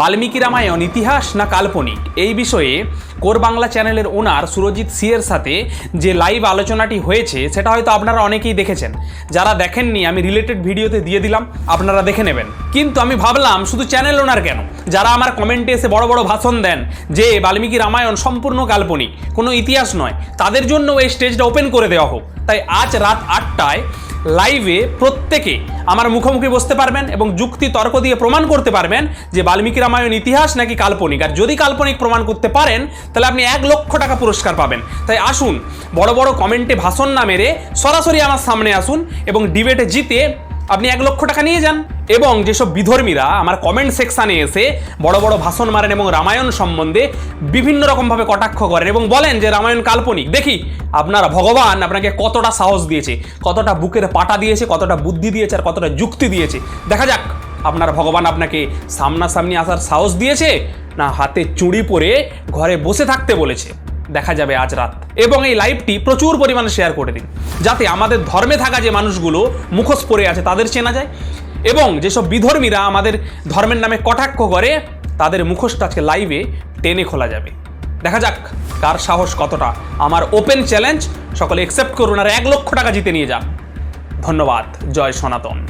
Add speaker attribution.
Speaker 1: বাল্মীকি রামায়ণ ইতিহাস না কাল্পনিক? এই বিষয়ে কোর বাংলা চ্যানেলের ওনার সুরজিৎ সিয়ের সাথে যে লাইভ আলোচনাটি হয়েছে, সেটা হয়তো আপনারা অনেকেই দেখেছেন। যারা দেখেননি, আমি রিলেটেড ভিডিওতে দিয়ে দিলাম, আপনারা দেখে নেবেন। কিন্তু আমি ভাবলাম, শুধু চ্যানেল ওনার কেন? যারা আমার কমেন্টে এসে বড় বড় ভাষণ দেন যে বাল্মীকি রামায়ণ সম্পূর্ণ কাল্পনিক, কোনো ইতিহাস নয়, তাদের জন্য এই স্টেজটা ওপেন করে দেওয়া হোক। তাই আজ রাত আটটায় লাইভে প্রত্যেকে আমার মুখোমুখি বসতে পারবেন এবং যুক্তি তর্ক দিয়ে প্রমাণ করতে পারবেন যে বাল্মীকি রামায়ণ ইতিহাস নাকি কাল্পনিক। আর যদি কাল্পনিক প্রমাণ করতে পারেন, তাহলে আপনি এক লক্ষ টাকা পুরস্কার পাবেন। তাই আসুন, বড় বড় কমেন্টে ভাষণ না মেরে সরাসরি আমার সামনে আসুন এবং ডিবেটে জিতে আপনি এক লক্ষ টাকা নিয়ে যান। এবং যেসব বিধর্মীরা আমার কমেন্ট সেকশানে এসে বড় বড় ভাষণ মারেন এবং রামায়ণ সম্বন্ধে বিভিন্ন রকমভাবে কটাক্ষ করেন এবং বলেন যে, রামায়ণ কাল্পনিক। দেখি, আপনার ভগবান আপনাকে কতটা সাহস দিয়েছে, কতটা বুকের পাটা দিয়েছে, কতটা বুদ্ধি দিয়েছে আর কতটা যুক্তি দিয়েছে। দেখা যাক, আপনার ভগবান আপনাকে সামনাসামনি আসার সাহস দিয়েছে না হাতে চুড়ি পরে ঘরে বসে থাকতে বলেছে। দেখা যাবে আজ রাত। এবং এই লাইভটি প্রচুর পরিমাণে শেয়ার করে দিন। যাতে আমাদের ধর্মে থাকা যে মানুষগুলো মুখোশ পরে আছে, তাদের চেনা যায়। এবং যেসব বিধর্মীরা আমাদের ধর্মের নামে কটাক্ষ করে, তাদের মুখোশটা আজকে লাইভে টেনে খোলা যাবে। দেখা যাক কার সাহস কতটা। আমার ওপেন চ্যালেঞ্জ সকলে অ্যাকসেপ্ট করুন আর এক লক্ষ টাকা জিতে নিয়ে যান। ধন্যবাদ। জয় সনাতন।